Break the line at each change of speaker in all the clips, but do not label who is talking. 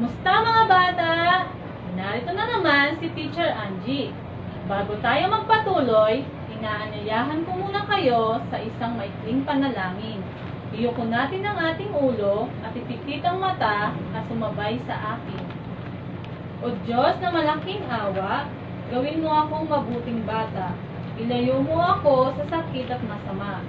Kumusta mga bata? Narito na naman si Teacher Angie. Bago tayo magpatuloy, inaanyayahan ko muna kayo sa isang maikling panalangin. Iyuko natin ang ating ulo at ipikit ang mata at sumabay sa akin. O Diyos na malaking awa, gawin mo akong mabuting bata. Ilayo mo ako sa sakit at masama.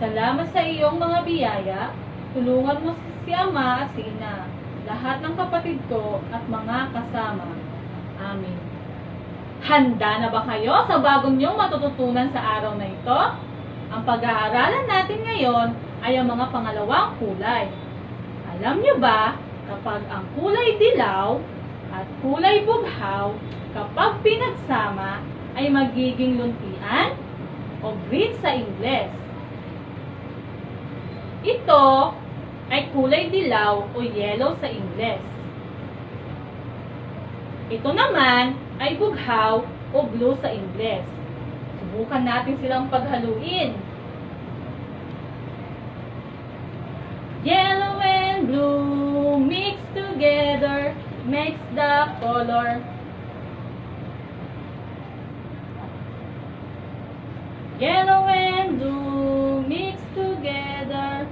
Salamat sa iyong mga biyaya. Tulungan mo si Ama at si Ina, lahat ng kapatid ko at mga kasama. Amen. Handa na ba kayo sa bagong niyong matututunan sa araw na ito? Ang pag-aaralan natin ngayon ay ang mga pangalawang kulay. Alam niyo ba, kapag ang kulay dilaw at kulay bughaw, kapag pinagsama, ay magiging luntian o green sa Ingles. Ito ay kulay dilaw o yellow sa Ingles. Ito naman ay bughaw o blue sa Ingles. Subukan natin silang paghaluin. Yellow and blue mixed together makes the color. Yellow and blue mixed together.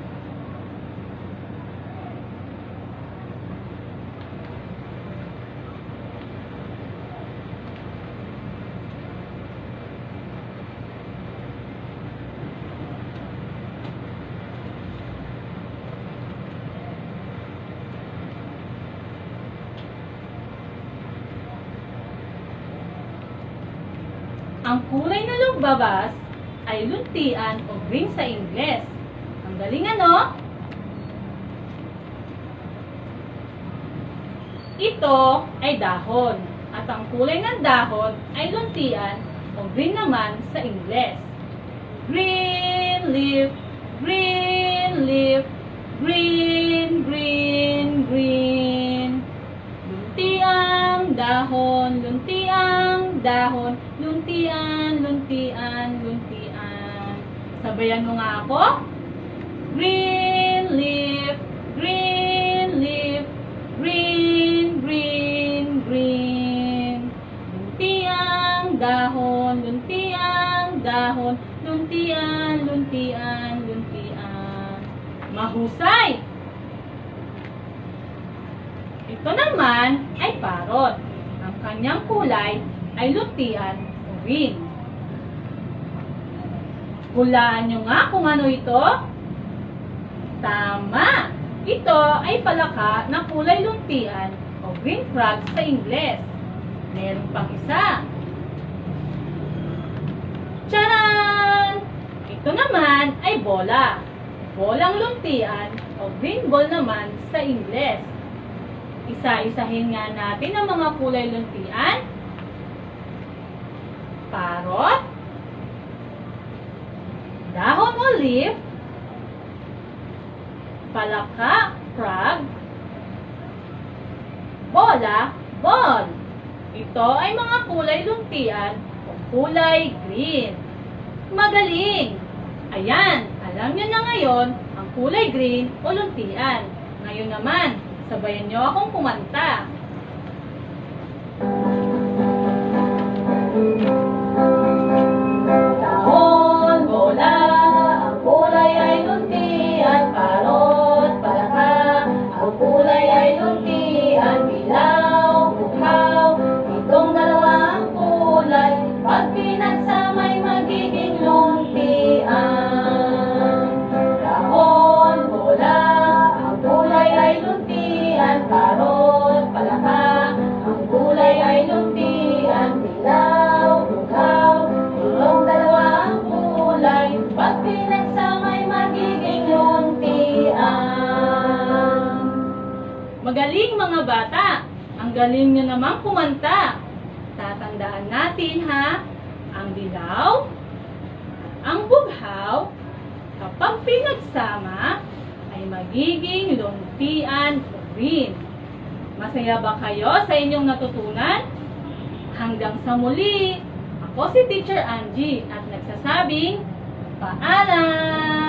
Ang kulay na lugbabas ay luntian o green sa Ingles. Ang galing ano? Ito ay dahon. At ang kulay ng dahon ay luntian o green naman sa Ingles. Green leaf, green leaf, green, green, green. Dahon, luntian, luntian, luntian. Sabayan mo nga ako. Green leaf, green leaf, green, green, green. Luntiang dahon, luntiang dahon, luntian, luntian, luntian. Mahusay! Ito naman ay parot. Ang kanyang kulay ay lutian o green. Hulaan nyo nga kung ano ito. Tama! Ito ay palaka ng kulay luntian o green frog sa Ingles. Meron pang isa. Charan! Ito naman ay bola. Bolang luntian o green ball naman sa Ingles. Isa-isahin nga natin ang mga kulay luntian. Parot. Dahon o leaf. Palaka, frog. Bola, ball. Ito ay mga kulay luntian o kulay green. Magaling! Ayan, alam niyo na ngayon ang kulay green o luntian. Ngayon naman, sabayan niyo akong kumanta. Magaling mga bata! Ang galing nyo namang kumanta. Tatandaan natin ha, ang dilaw, ang bughaw, kapag pinagsama, ay magiging luntian o green. Masaya ba kayo sa inyong natutunan? Hanggang sa muli, ako si Teacher Angie at nagsasabing, paalam!